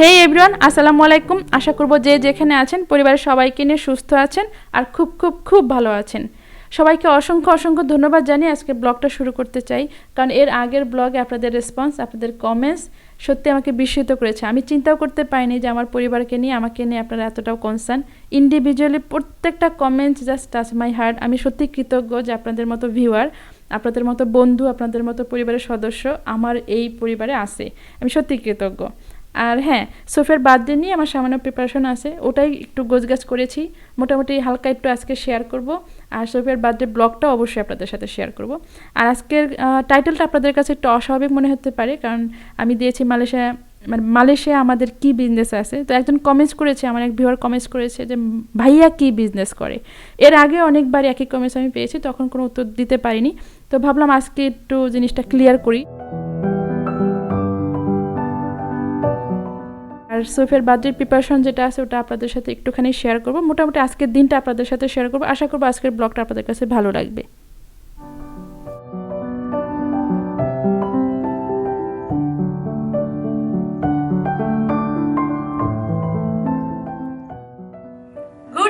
হেই everyone আসসালামু আলাইকুম। আশা করব যে যেখানে আছেন, পরিবারের সবাইকে নিয়ে সুস্থ আছেন আর খুব খুব খুব ভালো আছেন। সবাইকে অসংখ্য অসংখ্য ধন্যবাদ জানিয়ে আজকে ব্লগটা শুরু করতে চাই। কারণ এর আগের ব্লগে আপনাদের রেসপন্স আপনাদের কমেন্টস সত্যি আমাকে বিস্মিত করেছে। আমি চিন্তাও করতে পারিনি যে আমার পরিবারকে নিয়ে, আমাকে নিয়ে আপনারা এতটাও কনসার্ন ইন্ডিভিজুয়ালি প্রত্যেকটা comments just touch my heart আমি সত্যি কৃতজ্ঞ যে আপনাদের মতো ভিউয়ার আপনাদের মতো বন্ধু, আপনাদের মতো পরিবারের সদস্য আমার এই পরিবারে আছে। আমি সত্যি কৃতজ্ঞ। আর হ্যাঁ সোফের বার্থডে নিয়ে আমার সামান্য প্রিপারেশন আছে, ওটাই একটু গোছগাছ করেছি। মোটামুটি হালকা একটু আজকে শেয়ার করব, আর সোফের বার্থডে ব্লগটাও অবশ্যই আপনাদের সাথে শেয়ার করব। আর আজকের টাইটেলটা আপনাদের কাছে একটু অস্বাভাবিক মনে হতে পারে, কারণ আমি দিয়েছি মালয়েশিয়া মানে মালয়েশিয়া আমাদের কি বিজনেস আছে। তো একজন কমেন্টস করেছে, আমার এক ভিউয়ার কমেন্টস করেছে যে, ভাইয়া কি বিজনেস করে? এর আগে অনেকবার একই কমেন্টস আমি পেয়েছি, তখন কোনো উত্তর দিতে পারিনি। তো ভাবলাম আজকে একটু জিনিসটা ক্লিয়ার করি। সোফের বার্থডের প্রিপারেশন যেটা আছে ওটা আপনাদের সাথে একটুখানি শেয়ার করব। মোটামুটি আজকের দিনটা আপনাদের সাথে শেয়ার করব। আশা করব আজকের ব্লগটা আপনাদের কাছে ভালো লাগবে।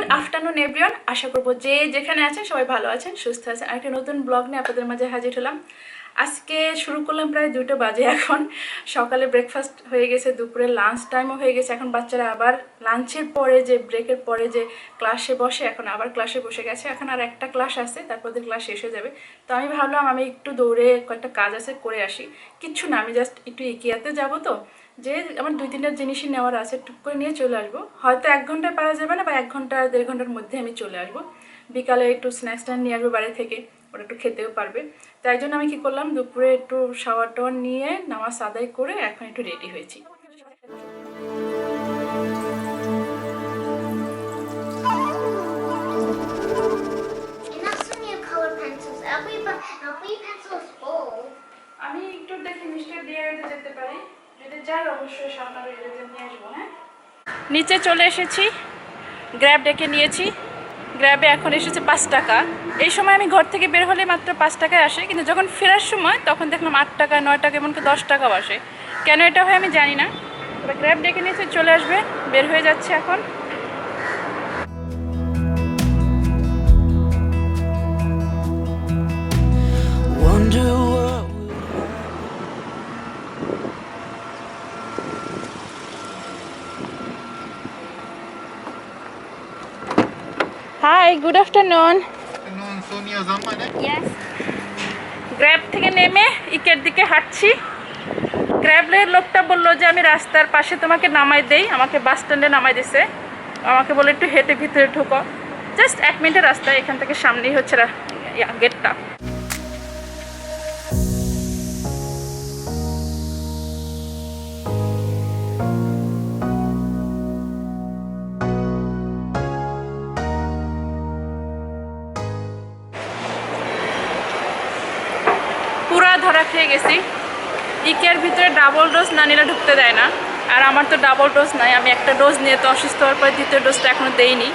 গুড আফটারনুন এভরিওয়ান আশা করব যে যেখানে আছেন সবাই ভালো আছেন, সুস্থ আছেন। আর একটা নতুন ব্লগ নিয়ে আপনাদের মাঝে হাজির হলাম। আজকে শুরু করলাম প্রায় দুটো বাজে এখন। সকালে ব্রেকফাস্ট হয়ে গেছে, দুপুরে লাঞ্চ টাইমও হয়ে গেছে। এখন বাচ্চারা আবার লাঞ্চের পরে যে ব্রেকের পরে যে ক্লাসে বসে, এখন আবার ক্লাসে বসে গেছে। এখন আর একটা ক্লাস আছে, তারপর দিয়ে ক্লাস শেষ হয়ে যাবে। তো আমি ভাবলাম আমি একটু দৌড়ে কয়েকটা কাজ আছে, করে আসি। কিচ্ছু না, আমি জাস্ট একটু ইকিয়াতে যাব তো। যে আমার দুই তিনটা জিনিসই নেওয়ার আছে টুক করে নিয়ে চলে আসব। হয়তো এক ঘন্টায় পাওয়া যাবে না বা এক ঘণ্টা দেড় ঘণ্টার মধ্যে আমি চলে আসব। বিকালে একটু স্ন্যাক্স টান নিয়ে আসব বাড়ি থেকে ওরা একটু খেতেও পারবে। তাই জন্য আমি কি করলাম দুপুরে একটু শাওয়ার টাওয়ার নিয়ে নামাজ আদায় করে এখন একটু রেডি হয়েছি. আমি একটু দেখি মিস্টার যেতে পারি। যাই হ্যাঁ? নিচে চলে এসেছি। গ্র্যাব ডেকে নিয়েছি। গ্র্যাবে এখন এসেছে পাঁচ টাকা। এই সময় আমি ঘর থেকে বের হলে মাত্র পাঁচ টাকায় আসে, কিন্তু যখন ফেরার সময় তখন দেখলাম আট টাকা, নয় টাকা, এমনকি দশ টাকাও আসে। কেন এটা হয় আমি জানি না। তবে গ্র্যাব ডেকে নিয়েছে, চলে আসবে, বের হয়ে যাচ্ছে এখন। হাই গুড আফটারনুন গ্র্যাব থেকে নেমে ইকের দিকে হাঁটছি। গ্র্যাবের লোকটা বলল যে আমি রাস্তার পাশে তোমাকে নামাই দেই। আমাকে বাস স্ট্যান্ডে নামাই দিছে। আমাকে বলে একটু হেঁটে ভিতরে ঢুকো। জাস্ট এক মিনিটের রাস্তা এখান থেকে সামনেই হচ্ছে রা- গেটটা পুরা ধরা খেয়ে গেছি। ইকের ভিতরে ডাবল ডোজ না নিলে ঢুকতে দেয় না। আর আমার তো ডাবল ডোজ নাই, আমি একটা ডোজ নিয়ে তো অসুস্থ হওয়ার পরে দ্বিতীয় ডোজটা এখনও দেইনি।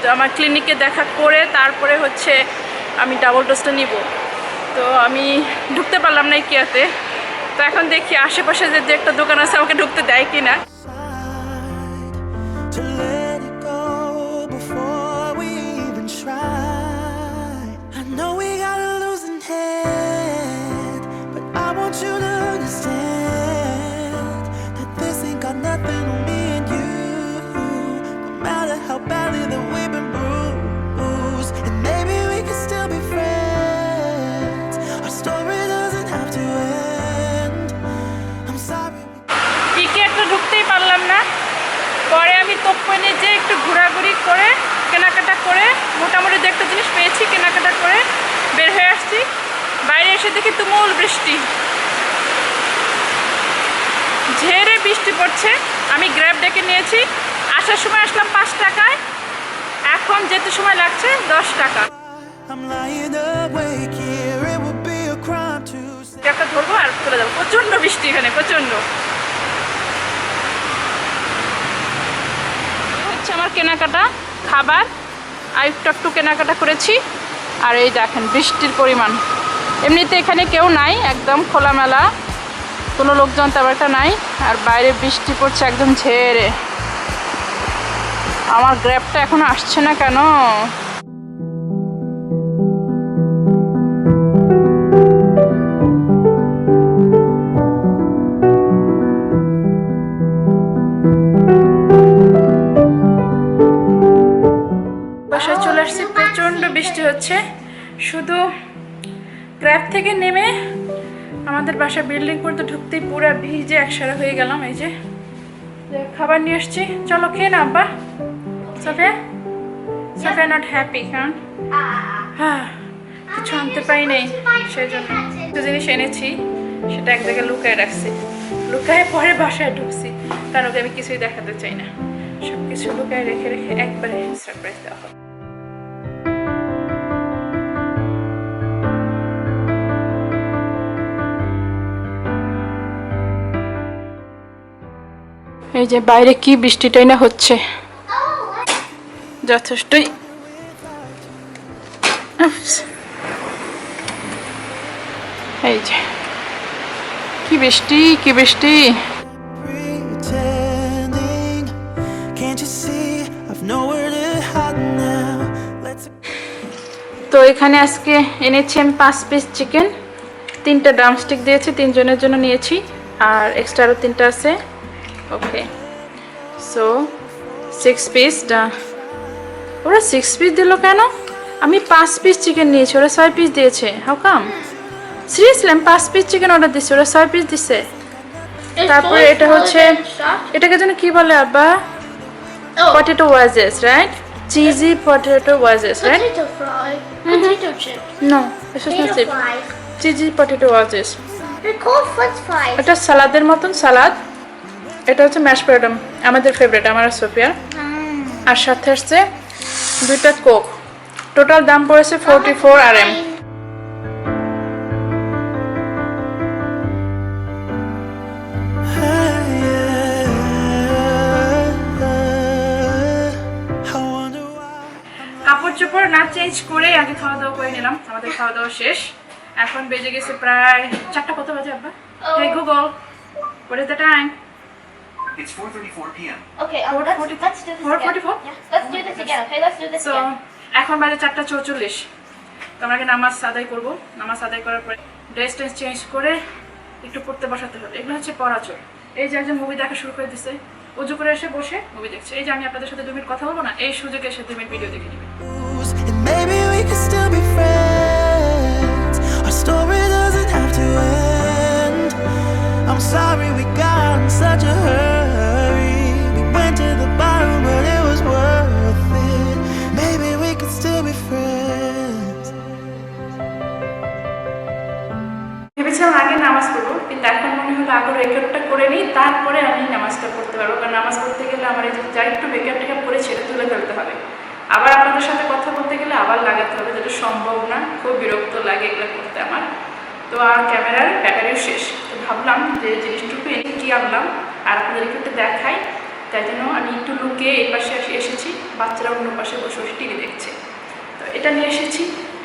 তো আমার ক্লিনিকে দেখা করে তারপরে হচ্ছে আমি ডাবল ডোজটা নিব। তো আমি ঢুকতে পারলাম না ইকিয়াতে। তো এখন দেখি আশেপাশে যে একটা দোকান আছে আমাকে ঢুকতে দেয় কি না তোপ্পনে যে একটু ঘোরাঘুরি করে কেনাকাটা করে মোটামুটি দু একটা জিনিস পেয়েছি কেনাকাটা করে বের হয়ে আসছি। বাইরে এসে দেখি তুমুল বৃষ্টি। ঝেড়ে বৃষ্টি পড়ছে। আমি গ্র্যাব ডেকে নিয়েছি। আসার সময় আসলাম পাঁচ টাকায়। এখন যেতে সময় লাগছে দশ টাকা. একটা ধরবো আর চলে যাব। প্রচণ্ড বৃষ্টি এখানে প্রচণ্ড হচ্ছে আমার কেনাকাটা, খাবার, আর একটু একটু কেনাকাটা করেছি। আর এই দেখেন, বৃষ্টির পরিমাণ। এমনিতে এখানে কেউ নাই, একদম খোলামেলা। কোনো লোকজন তেমনটা নাই, আর বাইরে বৃষ্টি পড়ছে একদম ঝেড়ে। আমার গ্র্যাপটা এখন আসছে না কেন? আমাদের বাসা বিল্ডিং করতে ঢুকতেই পুরো ভিজে একসারা হয়ে গেলাম, এই যে। খাবার নিয়ে এসছি চলো খেয়ে না আব্বা। সোফিয়া? সোফিয়া নট হ্যাপি কারণ হ্যাঁ কিছু আনতে পারি নাই সেই জন্য কিছু জিনিস এনেছি, সেটা এক জায়গায় লুকায় রাখছি। লুকায় পরে বাসায় ঢুকছি। কারণ ওকে আমি কিছুই দেখাতে চাই না। সব কিছু লুকায় রেখে রেখে একবারে সারপ্রাইজ দেওয়া হবে। এই যে বাইরে কি বৃষ্টিটাই না হচ্ছে। যথেষ্টই। এই যে। কি বৃষ্টি কি বৃষ্টি. তো এখানে আজকে এনেছি আমি পাঁচ পিস চিকেন তিনটা ড্রামস্টিক দিয়েছি তিনজনের জন্য নিয়েছি। আর এক্সট্রা আরও তিনটা আছে। ওকে সো সিক্স পিস ওরা সিক্স পিস দিল কেন? আমি পাঁচ পিস চিকেন নিয়েছি ওরা ছয় পিস দিয়েছে। হাউ কাম সিরিয়াসলি আমি পাঁচ পিস চিকেন অর্ডার দিচ্ছি ওরা ছয় পিস দিছে। তারপরে এটা হচ্ছে এটাকে যেন কি বলে আব্বা? Potato wedges right cheesy potato wedges right fry. Cheesy potato wedges এটা সালাদের মতন সালাদ। এটা হচ্ছে ম্যাশ পটেটো আমাদের ফেভারিট আমার আর সোফিয়ার। আর সাথে আসছে দুইটা কোক টোটাল দাম পড়েছে ফোরটি ফোর আর এম কাপড় চোপড় না চেঞ্জ করে আগে খাওয়া দাওয়া করে নিলাম। আমাদের খাওয়া দাওয়া শেষ। এখন বেজে গেছে প্রায় চারটা কত বাজে আব্বা? Google what is the time? It's 4:34 p.m. Okay, um, let's, 4, let's do this 4, again. 4:44. Yeah, let's do this again. Okay, let's do this so, again. So, এখন বাজে চারটা চৌচল্লিশ। তোমরা কি নামাজ সাদাই করব? নামাজ সাদাই করার পরে ড্রেস টেন্স চেঞ্জ করে একটু পড়তে বসাতে হবে এগুলো হচ্ছে পড়াচর এই যে একজন মুভি দেখা শুরু করে দিছে উজু করে এসে বসে মুভি দেখছে এই যে আমি আপনাদের সাথে দু মিনিট কথা বলব না এই সুযোগে এসে দু মিনিট ভিডিও দেখে নেবেন Sorry তারপরে আমি নামাজটা পড়তে পারব, কারণ নামাজ পড়তে গেলে আমার এই যে একটু মেকআপ টেকআপ করে সেটা তুলে ফেলতে হবে। আবার আপনাদের সাথে কথা বলতে গেলে আবার লাগাতে হবে যেটা সম্ভব না, খুব বিরক্ত লাগে এগুলো করতে আমার। তো আর ক্যামেরার ব্যাটারিও শেষ। তো ভাবলাম যে জিনিসটুকু এনে কী আনলাম, আর আপনাদেরকে একটু দেখাই। তাই জন্য আমি একটু লুকিয়ে এই পাশে এসে এসেছি। বাচ্চারা অন্য পাশে বসে বসে টিভি দেখছে। তো এটা নিয়ে এসেছি,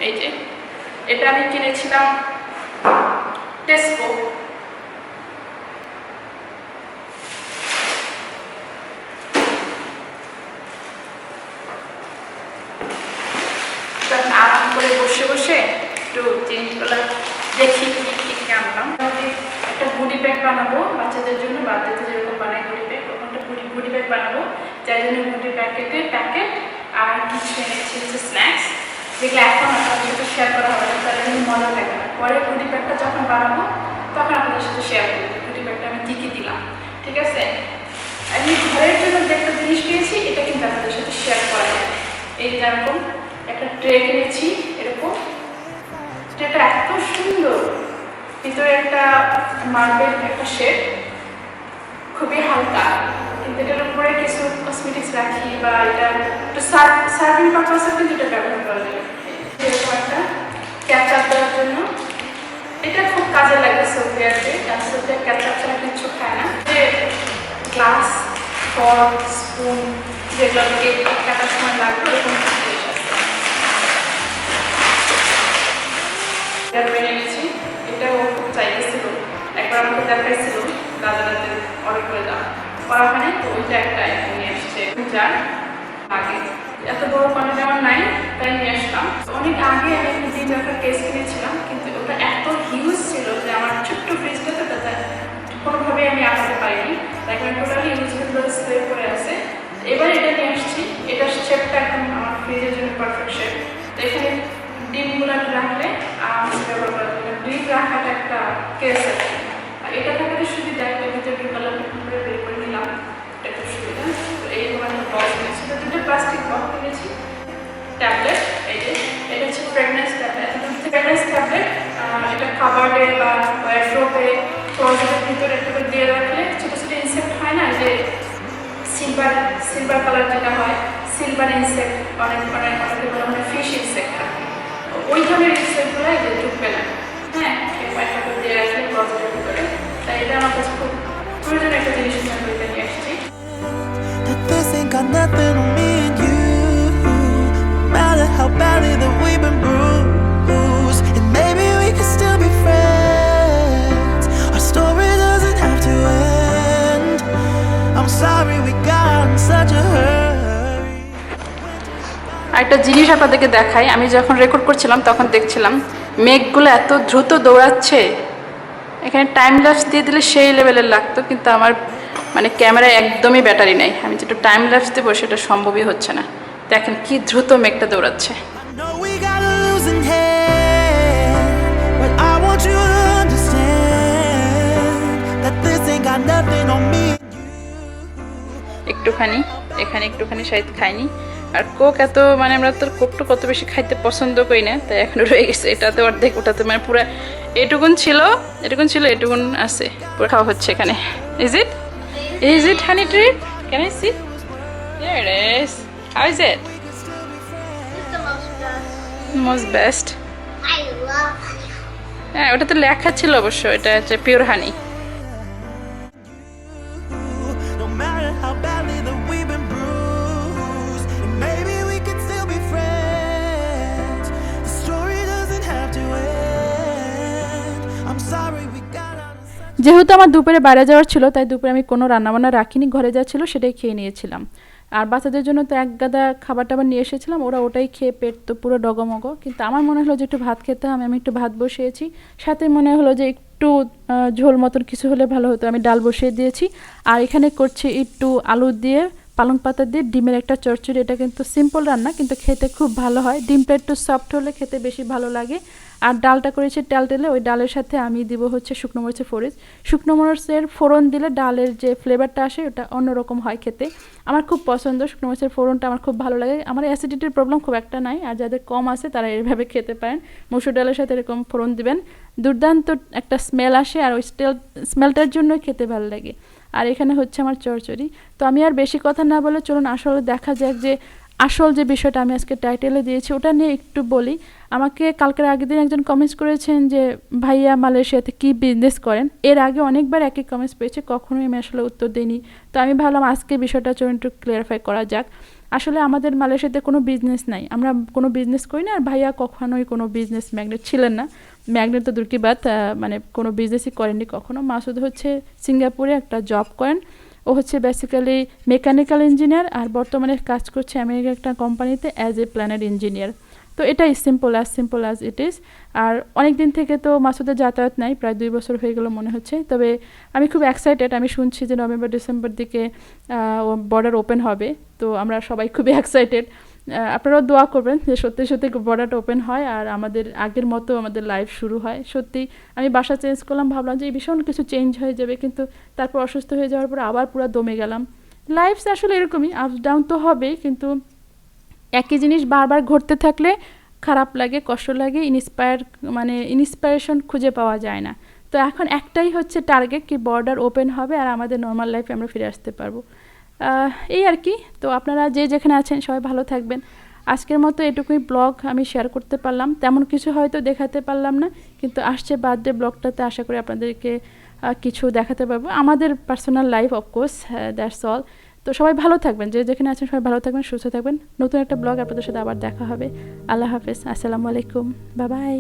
এই যে। এটা আমি কিনেছিলাম টেস্কো তখন আরাম করে বসে বসে একটু জিনিসগুলো দেখি কি কি কি আনলাম আমি একটা গুডি ব্যাগ বানাবো, বাচ্চাদের জন্য বাচ্চাদের যেরকম বানাই গুডি ব্যাগ ওখানটা গুডি গুডি ব্যাগ বানাবো। যার জন্য গুডি প্যাকেটে প্যাকেট আর কিছু এনেছি হচ্ছে স্ন্যাক্স যেগুলো এখন আপনাদের সাথে শেয়ার করা হবে তাহলে কিন্তু মজা লাগবে না। পরে গুডি ব্যাগটা যখন বানাবো, তখন আপনাদের সাথে শেয়ার করব। গুডি ব্যাগটা আমি কী কী দিলাম, ঠিক আছে? আমি ঘরের জন্য যে একটা জিনিস পেয়েছি, এটা কিন্তু আপনাদের সাথে শেয়ার করা যায় এই যেরকম একটা ট্রে কিনেছি এরকম। ট্রেটা এত সুন্দর। ভিতরে একটা মার্বেল একটা শেড খুবই হালকা। কিন্তু এটার উপরে কিছু কসমেটিক্স রাখি বা এটা একটু সার্ভিং পারপাসে কিন্তু এটা ব্যবহার করা যায়। এরকম একটা দেওয়ার জন্য। এটা খুব কাজে লাগে সোফিয়াতে কারণ সোফিয়া ক্যাচআপ ছাড়া কিচ্ছু খায় না। যে গ্লাস ফর্ক স্পুন যেগুলো কেক কাটার সময় লাগবে কিছু আছে। এটা মেনে নিয়েছি এটা ও খুব চাইতেছিল একবার আমাকে দেখাইছে করে দাও করা হয়নি তো ওইটা একটা নিয়ে এসছে যার আগে এত বড় কোয়ান্টিটি আমার নাই তাই নিয়ে আসলাম অনেক আগে আমি একটা কেস কিনেছিলাম কিন্তু ওটা এত হিউজ ছিল যে আমার ছোট্ট ফ্রিজটাতে তাতে কোনোভাবেই আমি আটকাতে পারিনি তাই কারণ টোটালি ইউজেবল স্প্রে করে আছে এবার এটা নিয়ে আসছি এটার শেপটা একদম আমার ফ্রিজের জন্য পারফেক্ট শেপ তো এখানে ডিমগুলো রাখলে আমি ব্যবহার করা ডিম রাখাটা একটা কেস আছে আর এটা থাকলে সুবিধা একটা ভিতরে কালার করে বের করে নিলাম। এটা খুব সুবিধা এইরকম একটা বক্স নিয়েছি তো দুটো প্লাস্টিক বক্স কিনেছি ট্যাবলেট এই যে, এটা হচ্ছে প্রেগনেন্স ট্যাবলেট প্রেগনেন্স ট্যাবলেট এটা খাবারে বা ওয়ার্ড্রোপে ক্লোজেটের ভিতরে একটু করে দিয়ে রাখলে ছোটো ছোটো ইনসেক্ট হয় না যে সিলভার সিলভার কালার যেটা হয় সিলভার ইনসেক্ট অনেক অনেক, অনেকে মানে ফিশ ইনসেক্ট ওই ধরনের ইনসেক্টগুলো যে ঢুকবে না। হ্যাঁ এই করে দিয়ে রাখলে ক্লোজেটের ভিতরে তাই এটা আমার কাছে খুব প্রয়োজনীয় একটা জিনিস হিসাবে এটা নিয়ে আসছি this ain't got nothing on me and you. No matter how badly that we've been bruised, and maybe we could still be friends. Our story doesn't have to end. I'm sorry we got in such a hurry. একটা জিনিস আপনাদেরকে দেখাই আমি যখন record করছিলাম তখন দেখছিলাম মেঘগুলো এত দ্রুত দৌড়াচ্ছে এখানে টাইম ল্যাপস দিয়ে দিলে সেই লেভেলের লাগতো কিন্তু আমার মানে ক্যামেরায় একদমই ব্যাটারি নেই। আমি যেটা টাইম ল্যাপস দেবো সেটা সম্ভবই হচ্ছে না। দেখেন কি দ্রুত মেঘটা দৌড়াচ্ছে. একটুখানি এখানে একটুখানি শায়দ খাইনি আর কোক এত মানে আমরা তো কোকটা কত বেশি খাইতে পছন্দ করি না তাই এখনও রয়ে গেছে এটাতে অর্ধেক ওটাতে মানে পুরো এটুকুন ছিল এটুকুন ছিল এটুকুন আছে পুরো খাওয়া হচ্ছে এখানে is it is it honey trip can I see Here it is. How is it? It's the most best. Most best. I love honey. হ্যাঁ ওটা তো লেখা ছিল অবশ্য এটা হচ্ছে পিওর হানি যেহেতু আমার দুপুরে বাইরে যাওয়ার ছিল, তাই দুপুরে আমি কোনো রান্নাবান্না রাখিনি, ঘরে যা ছিল সেটাই খেয়ে নিয়েছিলাম। আর বাচ্চাদের জন্য তো এক গাদা খাবার টাবার নিয়ে এসেছিলাম, ওরা ওটাই খেয়ে পেট তো পুরো ডগমগ। কিন্তু আমার মনে হলো যে একটু ভাত খেতে হবে, আমি একটু ভাত বসিয়েছি। সাথে মনে হলো যে একটু ঝোল মতন কিছু হলে ভালো হতো, আমি ডাল বসিয়ে দিয়েছি। আর এখানে করছি একটু আলু দিয়ে, পালং পাতা দিয়ে ডিমের একটা চচ্চড়ি। এটা কিন্তু সিম্পল রান্না, কিন্তু খেতে খুব ভালো হয়। ডিমটা একটু সফট হলে খেতে বেশি ভালো লাগে। আর ডালটা করেছি ডাল টেলে ওই ডালের সাথে আমি দিব হচ্ছে শুকনো মরিচের ফোড়ন। শুকনো মরিচের ফোড়ন দিলে ডালের যে ফ্লেভারটা আসে ওটা অন্যরকম হয় খেতে। আমার খুব পছন্দ, শুকনো মরিচের ফোড়নটা আমার খুব ভালো লাগে। আমার অ্যাসিডিটির প্রবলেম খুব একটা নাই, আর যাদের কম আছে তারা এইভাবে খেতে পারেন। মসুর ডালের সাথে এরকম ফোড়ন দিবেন। দুর্দান্ত একটা স্মেল আসে আর ওই স্টেল স্মেলটার জন্য খেতে ভালো লাগে। আর এখানে হচ্ছে আমার চরচড়ি। তো আমি আর বেশি কথা না বলে চলুন আসলে দেখা যাক যে আসল যে বিষয়টা আমি আজকে টাইটেলে দিয়েছি, ওটা নিয়ে একটু বলি। আমাকে কালকের আগের দিন একজন কমেন্টস করেছেন যে, ভাইয়া মালয়েশিয়াতে কী বিজনেস করেন? এর আগে অনেকবার একই কমেন্টস পেয়েছে, কখনোই আমি আসলে উত্তর দিইনি। তো আমি ভাবলাম আজকে বিষয়টা চলুন একটু ক্লিয়ারিফাই করা যাক। আসলে আমাদের মালয়েশিয়াতে কোনো বিজনেস নাই। আমরা কোনো বিজনেস করি না, আর ভাইয়া কখনোই কোনো বিজনেস ম্যাগনেট ছিলেন না। ম্যাগনেট তো দূরকি বাদ মানে কোনো বিজনেসই করেননি কখনো। মাসুদ হচ্ছে সিঙ্গাপুরে একটা জব করেন। ও হচ্ছে বেসিক্যালি মেকানিক্যাল ইঞ্জিনিয়ার আর বর্তমানে কাজ করছে আমেরিকার একটা কোম্পানিতে অ্যাজ এ প্ল্যানেট ইঞ্জিনিয়ার তো এটাই simple as simple as it is আর অনেক দিন থেকে তো মাসুদের যাতায়াত নাই, প্রায় দুই বছর হয়ে গেল মনে হচ্ছে। তবে আমি খুব এক্সাইটেড আমি শুনছি যে নভেম্বর, ডিসেম্বর দিকে বর্ডার ওপেন হবে। তো আমরা সবাই খুবই এক্সাইটেড আপনারাও দোয়া করবেন যে সত্যি সত্যি বর্ডারটা ওপেন হয় আর আমাদের আগের মতো আমাদের লাইফ শুরু হয়। সত্যি, আমি বাসা চেঞ্জ করলাম, ভাবলাম যে ভীষণ কিছু চেঞ্জ হয়ে যাবে, কিন্তু তারপর অসুস্থ হয়ে যাওয়ার পর আবার পুরো দমে গেলাম। লাইফ আসলে এরকমই আপ ডাউন তো হবেই কিন্তু একই জিনিস বারবার ঘটতে থাকলে খারাপ লাগে, কষ্ট লাগে ইন্সপায়ার মানে ইন্সপিরেশন খুঁজে পাওয়া যায় না। তো এখন একটাই হচ্ছে টার্গেট কি বর্ডার ওপেন হবে আর আমাদের নর্মাল লাইফে আমরা ফিরে আসতে পারব। এই আর কি। তো আপনারা যে যেখানে আছেন সবাই ভালো থাকবেন। আজকের মতো এটুকুই ব্লগ আমি শেয়ার করতে পারলাম। তেমন কিছু হয়তো দেখাতে পারলাম না, কিন্তু আসছে বার্থডে ব্লগটাতে আশা করি আপনাদেরকে কিছু দেখাতে পারব। আমাদের personal life of course that's all তো সবাই ভালো থাকবেন, যে যেখানে আছেন সবাই ভালো থাকবেন, সুস্থ থাকবেন। নতুন একটা ব্লগ আপনাদের সাথে আবার দেখা হবে। আল্লাহ হাফেজ। আসসালামু আলাইকুম। বাবাই